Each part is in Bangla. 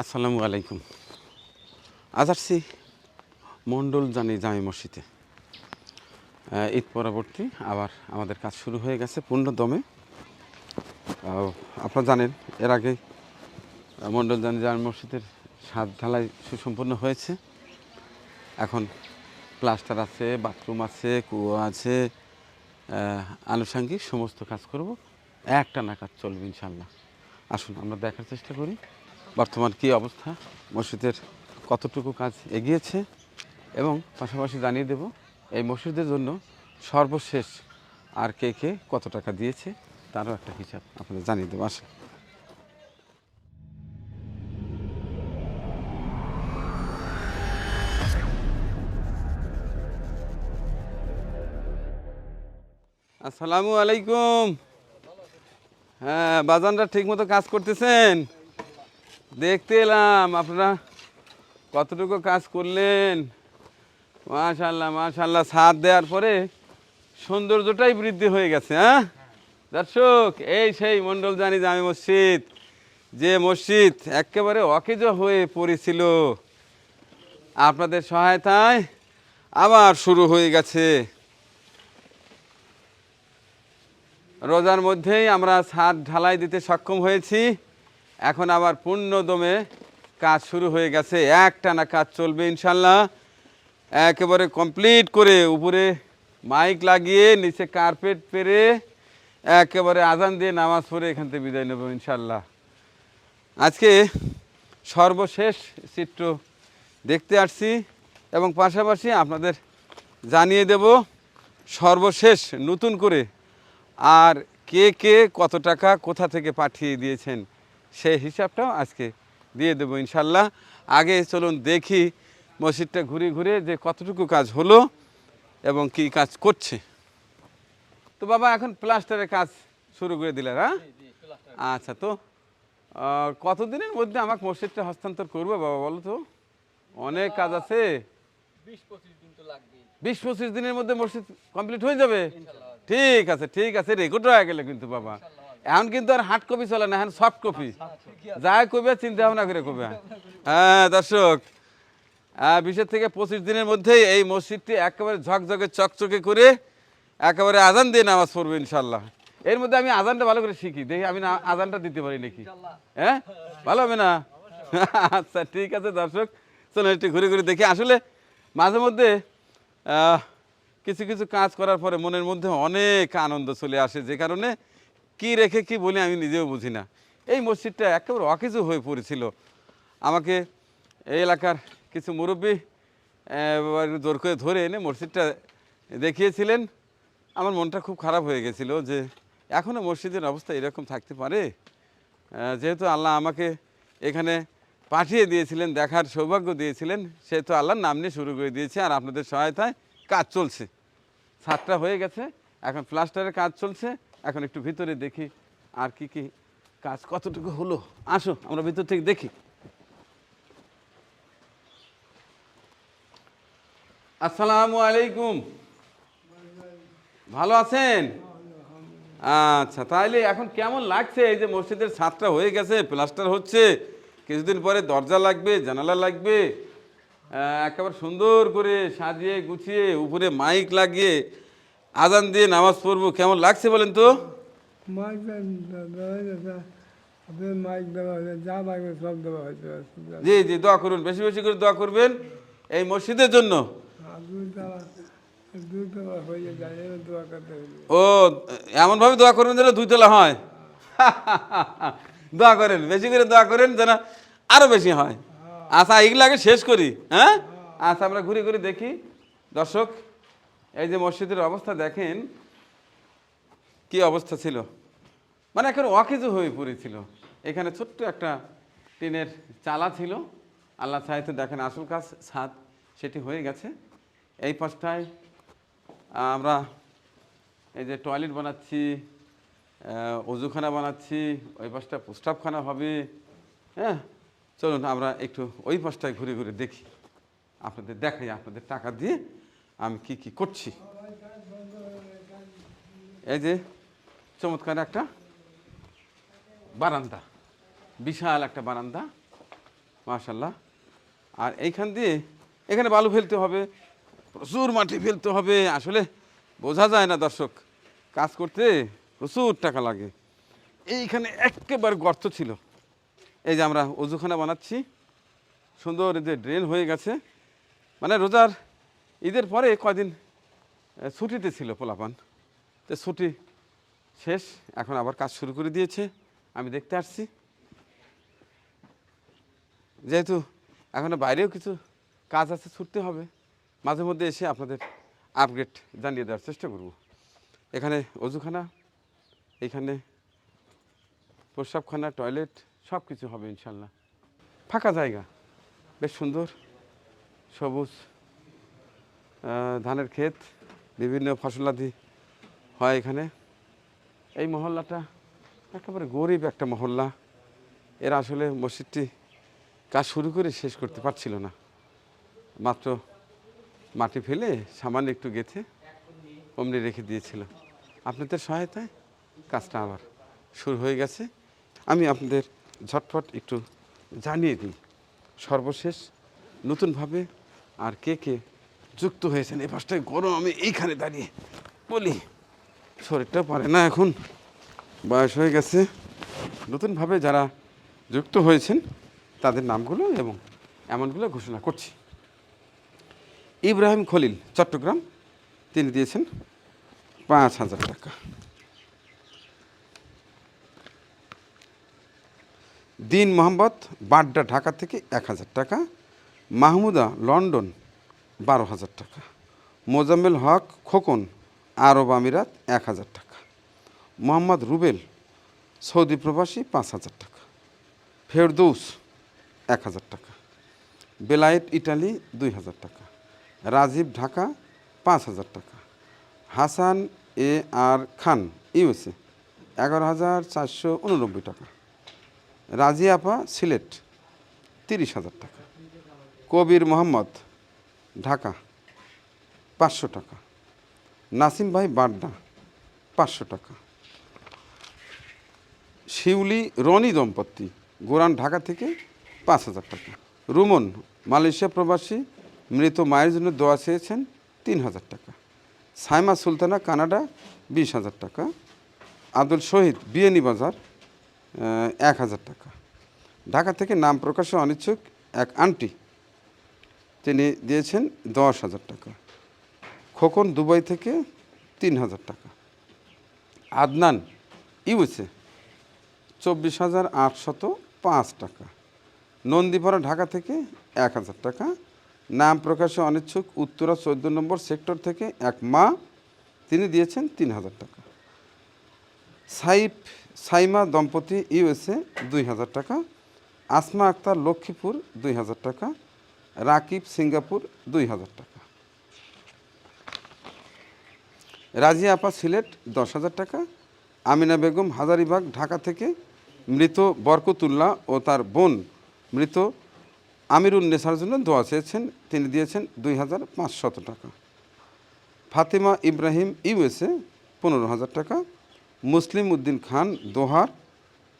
আসসালামু আলাইকুম। আজ আসছি মণ্ডল জানি জামি মসজিদে। ঈদ পরবর্তী আবার আমাদের কাজ শুরু হয়ে গেছে পূর্ণ দমে আপনারা জানেন, এর আগে মণ্ডল জানি জামি মসজিদের সাত ঢালাই সুসম্পন্ন হয়েছে। এখন প্লাস্টার আছে, বাথরুম আছে, কুয়ো আছে আনুষঙ্গিক সমস্ত কাজ করব। একটা না কাজ চলবে ইনশাল্লাহ আসুন, আমরা দেখার চেষ্টা করি। বর্তমান কী অবস্থা? মসজিদের কতটুকু কাজ এগিয়েছে? এবং পাশাপাশি জানিয়ে দেব, এই মসজিদের জন্য সর্বশেষ আর কে কে কত টাকা দিয়েছে, তারও একটা হিসাব আপনাদের জানিয়ে দেবো, আসেন। আসসালামু আলাইকুম। হ্যাঁ বাজানরা ঠিক মতো কাজ করতেছেন? দেখতে এলাম, আপনারা কতটুকু কাজ করলেন? মাশাল্লাহ মাশাল্লাহ সাথ দেওয়ার পরে সৌন্দর্যটাই বৃদ্ধি হয়ে গেছে হ্যাঁ? দর্শক, এই সেই মণ্ডল জানি জামি মসজিদ, যে মসজিদ একেবারে অকেজ হয়ে পড়েছিল। আপনাদের সহায়তায় আবার শুরু হয়ে গেছে। রোজার মধ্যেই আমরা ছাদ ঢালাই দিতে সক্ষম হয়েছি। এখন আবার পূর্ণ দমে কাজ শুরু হয়ে গেছে। একটানা কাজ চলবে ইনশাল্লাহ একেবারে কমপ্লিট করে উপরে মাইক লাগিয়ে নিচে কার্পেট পেরে একেবারে আজান দিয়ে নামাজ পড়ে এখান থেকে বিদায় নেব ইনশাল্লাহ আজকে সর্বশেষ চিত্র দেখতে আসছি এবং পাশাপাশি আপনাদের জানিয়ে দেব সর্বশেষ নতুন করে আর কে কে কত টাকা কোথা থেকে পাঠিয়ে দিয়েছেন। সেই হিসাবটাও আজকে দিয়ে দেবো ইনশাল্লাহ। আগে চলুন দেখি মসজিদটা ঘুরে ঘুরে যে কতটুকু কাজ হলো এবং কি কাজ করছে। তো বাবা এখন প্লাস্টারের কাজ শুরু করে দিলেন হ্যাঁ? আচ্ছা তো কতদিনের মধ্যে আমাকে মসজিদটা হস্তান্তর করবে বাবা বলো তো? অনেক কাজ আছে। বিশ পঁচিশ দিনের মধ্যে মসজিদ কমপ্লিট হয়ে যাবে? ঠিক আছে ঠিক আছে রেকর্ড হয়ে গেলে কিন্তু বাবা। এখন কিন্তু আর হার্ড কপি চলে না, এখন সফট কপি। যাই কবে চিন্তা ভাবনা করে কবে হ্যাঁ দর্শক। বিশের থেকে পঁচিশ দিনের মধ্যেই এই মসজিদটি একেবারে ঝকঝকে, চকচকে করে একেবারে আজান দিয়ে নামাজ পড়বে ইনশাল্লাহ এর মধ্যে আমি আজানটা ভালো করে শিখি, দেখি আমি আজানটা দিতে পারি নাকি। হ্যাঁ? ভালো হবে না? আচ্ছা ঠিক আছে, দর্শক। চলো একটু ঘুরে ঘুরে দেখি। আসলে মাঝে মধ্যে কিছু কিছু কাজ করার পরে মনের মধ্যে অনেক আনন্দ চলে আসে, যে কারণে কি রেখে কি বলি আমি নিজেও বুঝি না। এই মসজিদটা একেবারে অকেজো হয়ে পড়েছিল। আমাকে এই এলাকার কিছু মুরব্বী জোর করে ধরে এনে মসজিদটা দেখিয়েছিলেন। আমার মনটা খুব খারাপ হয়ে গেছিল যে এখনও মসজিদের অবস্থা এরকম থাকতে পারে। যেহেতু আল্লাহ আমাকে এখানে পাঠিয়ে দিয়েছিলেন, দেখার সৌভাগ্য দিয়েছিলেন, সেহেতু আল্লাহর নাম নিয়ে শুরু করে দিয়েছে আর আপনাদের সহায়তায় কাজ চলছে। ছাদটা হয়ে গেছে, এখন প্লাস্টারের কাজ চলছে। এখন একটু ভিতরে দেখি আর কি কি কাজ কতটুকু হলো। আসো, আমরা ভিতর থেকে দেখি। আসসালামু আলাইকুম। ভালো আছেন? আচ্ছা তাহলে এখন কেমন লাগছে? এই যে মসজিদের ছাদটা হয়ে গেছে, প্লাস্টার হচ্ছে। কিছুদিন পরে দরজা লাগবে, জানালা লাগবে। একেবারে সুন্দর করে সাজিয়ে গুছিয়ে উপরে মাইক লাগিয়ে আজান দিয়ে নামাজ পড়ব কেমন লাগছে বলেন তো? মাইক যা সব জি জি দোয়া করুন বেশি বেশি করে দোয়া করবেন এই মসজিদের জন্য। হয়ে ও এমনভাবে দোয়া করবেন যেন দুইতলা হয়। দোয়া করেন বেশি করে দোয়া করেন যেন আরও বেশি হয়। আচ্ছা এগুলো আগে শেষ করি হ্যাঁ? আচ্ছা আমরা ঘুরে ঘুরে দেখি। দর্শক এই যে মসজিদের অবস্থা দেখেন, কি অবস্থা ছিল? মানে এখন অকেজো হয়ে পড়েছিল। এখানে ছোট্ট একটা টিনের চালা ছিল। আল্লাহ চাইতে দেখেন আসল কাজ, ছাদ, সেটি হয়ে গেছে। এই পাশটায় আমরা এই যে টয়লেট বানাচ্ছি অজুখানা বানাচ্ছি, ওই পাশটা প্রস্তাবখানা হবে। হ্যাঁ চলুন আমরা একটু ওই পাশটায় ঘুরে ঘুরে দেখি। আপনাদের দেখাই, আপনাদের টাকা দিয়ে আমি কি কি করছি? এই যে চমৎকার একটা বারান্দা, বিশাল একটা বারান্দা মাশাল্লাহ আর এইখান দিয়ে এখানে বালু ফেলতে হবে, প্রচুর মাটি ফেলতে হবে, আসলে বোঝা যায় না দর্শক, কাজ করতে প্রচুর টাকা লাগে। এইখানে একেবারে গর্ত ছিল। এই যে আমরা অজুখানা বানাচ্ছি, সুন্দর যে ড্রেন হয়ে গেছে মানে রোজার ঈদের পরে কয়দিন ছুটিতে ছিল পোলাপান। তো ছুটি শেষ, এখন আবার কাজ শুরু করে দিয়েছে। আমি দেখতে আসছি। যেহেতু এখনও বাইরেও কিছু কাজ আছে, ছুটতে হবে। মাঝে মধ্যে এসে আপনাদের আপগ্রেড জানিয়ে দেওয়ার চেষ্টা করব। এখানে অজুখানা, এখানে প্রস্রাবখানা টয়লেট সব কিছু হবে ইনশাল্লাহ। ফাঁকা জায়গা, বেশ সুন্দর, সবুজ। ধানের ক্ষেত, বিভিন্ন ফসলাদি হয় এখানে। এই মহল্লাটা একেবারে গরিব একটা মহল্লা। এরা আসলে মসজিদটি কাজ শুরু করে শেষ করতে পারছিল না। মাত্র মাটি ফেলে সামান্য একটু গেথে অমনি রেখে দিয়েছিল। আপনাদের সহায়তায় কাজটা আবার শুরু হয়ে গেছে। আমি আপনাদের ঝটফট একটু জানিয়ে দিই। সর্বশেষ নতুনভাবে আর কে কে যুক্ত হয়েছেন এই পাশটায় গরম, আমি এইখানে দাঁড়িয়ে বলি, শরীরটা পারে না এখন, বয়স হয়ে গেছে। নতুনভাবে যারা যুক্ত হয়েছেন, তাদের নামগুলো এবং এমনগুলো ঘোষণা করছি। ইব্রাহিম খলিল, চট্টগ্রাম, তিনি দিয়েছেন পাঁচ হাজার টাকা। দিন মোহাম্মদ বাড্ডা, ঢাকা থেকে এক হাজার টাকা। মাহমুদা, লন্ডন বারো হাজার টাকা। মোজাম্মেল হক, খোকন, আরব আমিরাত এক হাজার টাকা। মোহাম্মদ রুবেল, সৌদি প্রবাসী পাঁচ হাজার টাকা। ফেরদৌস, এক হাজার টাকা। বেলায়েত ইটালি, দুই হাজার টাকা। রাজীব ঢাকা, পাঁচ হাজার টাকা। হাসান এ আর খান, ইউএসএ, এগারো হাজার চারশো উননব্বই টাকা। রাজি আপা, সিলেট, তিরিশ হাজার টাকা। কবির মোহাম্মদ ঢাকা, পাঁচশো টাকা। নাসিম ভাই, বাড্ডা, পাঁচশো টাকা। শিউলি, রনি দম্পতি, গোরান ঢাকা থেকে পাঁচ হাজার টাকা। রুমন, মালয়েশিয়া প্রবাসী, মৃত মায়ের জন্য দোয়া চেয়েছেন তিন হাজার টাকা। সাইমা সুলতানা, কানাডা, বিশ হাজার টাকা। আব্দুল শহীদ বিএনি বাজার এক হাজার টাকা। ঢাকা থেকে নাম প্রকাশে অনিচ্ছুক এক আন্টি। তিনি দিয়েছেন দশ হাজার টাকা। খোকন দুবাই থেকে তিন হাজার টাকা। আদনান ইউএসএ চব্বিশ হাজার আটশত পাঁচ টাকা। নন্দীপাড়া ঢাকা থেকে এক হাজার টাকা। নাম প্রকাশে অনিচ্ছুক উত্তরা চোদ্দ নম্বর সেক্টর থেকে এক মা, তিনি দিয়েছেন তিন হাজার টাকা। সাইফ, সাইমা দম্পতি ইউএসএ দুই হাজার টাকা। আসমা আক্তার লক্ষ্মীপুর দুই হাজার টাকা। রাকিব সিঙ্গাপুর দুই হাজার টাকা। রাজিয়া আপা সিলেট দশ হাজার টাকা, আমিনা বেগম হাজারিবাগ ঢাকা থেকে মৃত বরকতুল্লাহ ও তার বোন মৃত আমিরুন নেসার জন্য দোয়া চেয়েছেন, তিনি দিয়েছেন দুই হাজার পাঁচশত টাকা। ফাতেমা ইব্রাহিম ইউএসএ পনেরো হাজার টাকা, মুসলিম উদ্দিন খান দোহার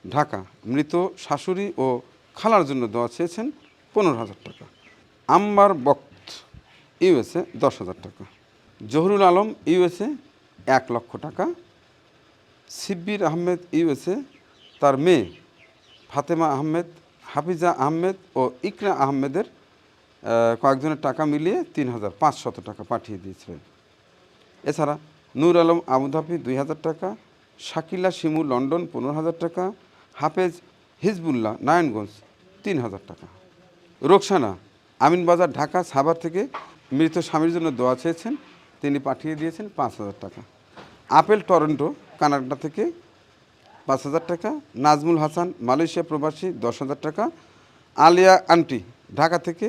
ঢাকা, মৃত শাশুড়ি ও খালার জন্য দোয়া চেয়েছেন পনেরো হাজার টাকা। আম্বার বক্ত, ইউএসএ দশ হাজার টাকা। জহুরুল আলম, ইউএসএ এক লক্ষ টাকা। সিব্বির আহমেদ, ইউএসএ তার মেয়ে ফাতেমা আহমেদ, হাফিজা আহমেদ ও ইকরা আহমেদের কয়েকজনের টাকা মিলিয়ে তিন হাজার পাঁচশত টাকা পাঠিয়ে দিয়েছিলেন। এছাড়া নূর আলম আবুধাবি দুই হাজার টাকা, শাকিলা শিমু লন্ডন পনেরো হাজার টাকা, হাফেজ হিজবুল্লাহ নারায়ণগঞ্জ তিন হাজার টাকা। রোকসানা আমিনবাজার, ঢাকা, সাভার থেকে মৃত স্বামীর জন্য দোয়া চেয়েছেন। তিনি পাঠিয়ে দিয়েছেন পাঁচ হাজার টাকা। আপেল, টরন্টো, কানাডা থেকে পাঁচ হাজার টাকা। নাজমুল হাসান, মালয়েশিয়া প্রবাসী, দশ হাজার টাকা। আলিয়া আন্টি, ঢাকা থেকে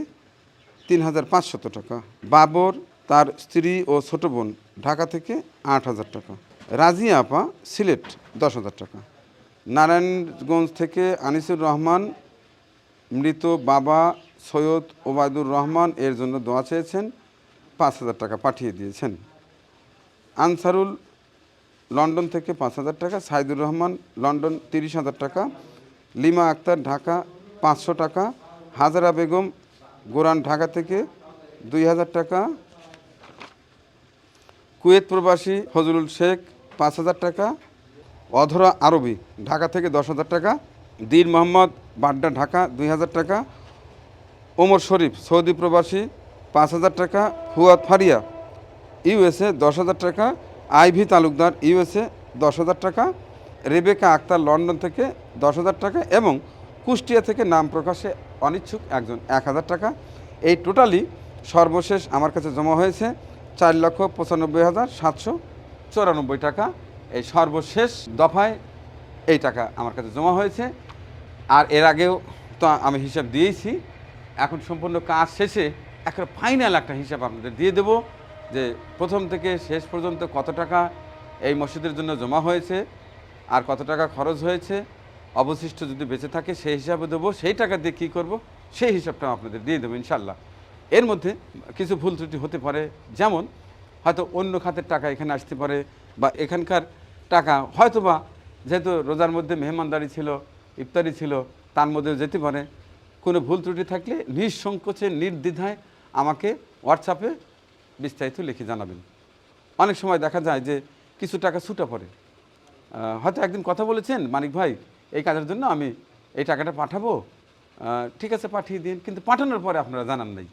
তিন হাজার পাঁচশত টাকা। বাবর, তার স্ত্রী ও ছোট বোন, ঢাকা থেকে আট হাজার টাকা। রাজিয়া আপা, সিলেট, দশ হাজার টাকা। নারায়ণগঞ্জ থেকে আনিসুর রহমান, মৃত বাবা সৈয়দ ওবায়দুর রহমান এর জন্য দোয়া চেয়েছেন, পাঁচ হাজার টাকা পাঠিয়ে দিয়েছেন। আনসারুল লন্ডন থেকে পাঁচ হাজার টাকা, সাইদুর রহমান লন্ডন তিরিশ হাজার টাকা, লিমা আক্তার ঢাকা পাঁচশো টাকা, হাজারা বেগম গোরান ঢাকা থেকে দুই হাজার টাকা, কুয়েত প্রবাসী ফজলুল শেখ পাঁচ হাজার টাকা, অধরা আরবি ঢাকা থেকে দশ হাজার টাকা, দীর মোহাম্মদ বাড্ডা ঢাকা দুই হাজার টাকা ওমর শরীফ, সৌদি প্রবাসী, পাঁচ হাজার টাকা, ফুয়াদ ফারিয়া, ইউএসএ দশ হাজার টাকা, আইভি তালুকদার, ইউএসএ দশ হাজার টাকা, রেবেকা আক্তার লন্ডন থেকে দশ হাজার টাকা এবং কুষ্টিয়া থেকে নাম প্রকাশে অনিচ্ছুক একজন এক হাজার টাকা। এই টোটালি সর্বশেষ আমার কাছে জমা হয়েছে চার লক্ষ পঁচানব্বই হাজার সাতশো চৌরানব্বই টাকা। এই সর্বশেষ দফায় এই টাকা আমার কাছে জমা হয়েছে। আর এর আগেও তো আমি হিসাব দিয়েছি এখন সম্পূর্ণ কাজ শেষে একটা ফাইনাল একটা হিসাব আপনাদের দিয়ে দেব যে প্রথম থেকে শেষ পর্যন্ত কত টাকা এই মসজিদের জন্য জমা হয়েছে, আর কত টাকা খরচ হয়েছে, অবশিষ্ট যদি বেঁচে থাকে সেই হিসাবে দেবো, সেই টাকা দিয়ে কী করব, সেই হিসাবটা আপনাদের দিয়ে দেবো ইনশাল্লাহ এর মধ্যে কিছু ভুল ত্রুটি হতে পারে, যেমন হয়তো অন্য খাতের টাকা এখানে আসতে পারে, বা এখানকার টাকা হয়তোবা যেহেতু রোজার মধ্যে মেহমানদারি ছিল, ইফতারি ছিল, তার মধ্যেও যেতে পারে কোনো ভুল ত্রুটি থাকলে নিঃসংকোচে, নির্দ্বিধায় আমাকে হোয়াটসঅ্যাপে বিস্তারিত লিখে জানাবেন। অনেক সময় দেখা যায় যে কিছু টাকা ছুটে পড়ে। হয়তো একদিন কথা বলেছেন, মানিক ভাই, এই কাজের জন্য আমি এই টাকাটা পাঠাবো। ঠিক আছে, পাঠিয়ে দিন। কিন্তু পাঠানোর পরে আপনারা জানান নাই।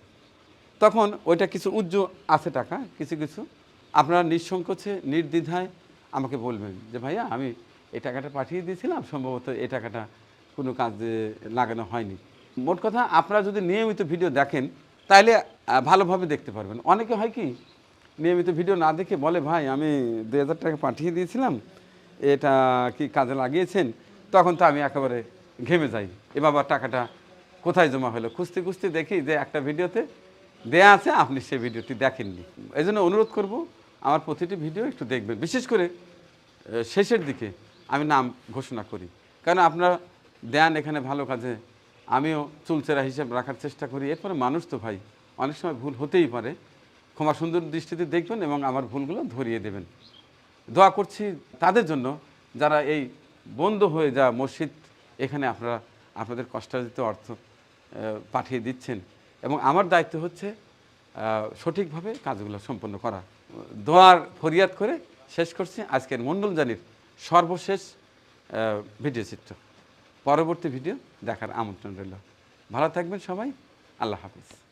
তখন ওইটা কিছু উজ্জ আছে টাকা, কিছু কিছু। আপনারা নিঃসংকোচে, নির্দ্বিধায় আমাকে বলবেন যে, ভাইয়া, আমি এই টাকাটা পাঠিয়ে দিয়েছিলাম। সম্ভবত এই টাকাটা কোনো কাজে লাগানো হয়নি। মোট কথা আপনারা যদি নিয়মিত ভিডিও দেখেন তাহলে ভালোভাবে দেখতে পারবেন। অনেকে হয় কি, নিয়মিত ভিডিও না দেখে বলে, ভাই, আমি দুই হাজার টাকা পাঠিয়ে দিয়েছিলাম, এটা কি কাজে লাগিয়েছেন? তখন তো আমি একেবারে ঘেমে যাই। এ বাবা, টাকাটা কোথায় জমা হলো? খুঁজতে খুঁজতে দেখি যে একটা ভিডিওতে দেয়া আছে, আপনি সেই ভিডিওটি দেখেননি। এই জন্য অনুরোধ করব, আমার প্রতিটি ভিডিও একটু দেখবেন। বিশেষ করে শেষের দিকে আমি নাম ঘোষণা করি। কারণ আপনারা দেন এখানে ভালো কাজে আমিও চুলচেরা হিসাব রাখার চেষ্টা করি। এরপরে মানুষ তো ভাই, অনেক সময় ভুল হতেই পারে। ক্ষমা সুন্দর দৃষ্টিতে দেখবেন এবং আমার ভুলগুলো ধরিয়ে দেবেন। দোয়া করছি তাদের জন্য, যারা এই বন্ধ হয়ে যা মসজিদ এখানে আপনারা, আপনাদের কষ্টার্জিত অর্থ পাঠিয়ে দিচ্ছেন। এবং আমার দায়িত্ব হচ্ছে সঠিকভাবে কাজগুলো সম্পন্ন করা। দোয়ার ফরিয়াদ করে শেষ করছি আজকের মণ্ডল জানির সর্বশেষ ভিডিও চিত্র। পরবর্তী ভিডিও দেখার আমন্ত্রণ রইল। ভালো থাকবেন সবাই। আল্লাহ হাফিজ।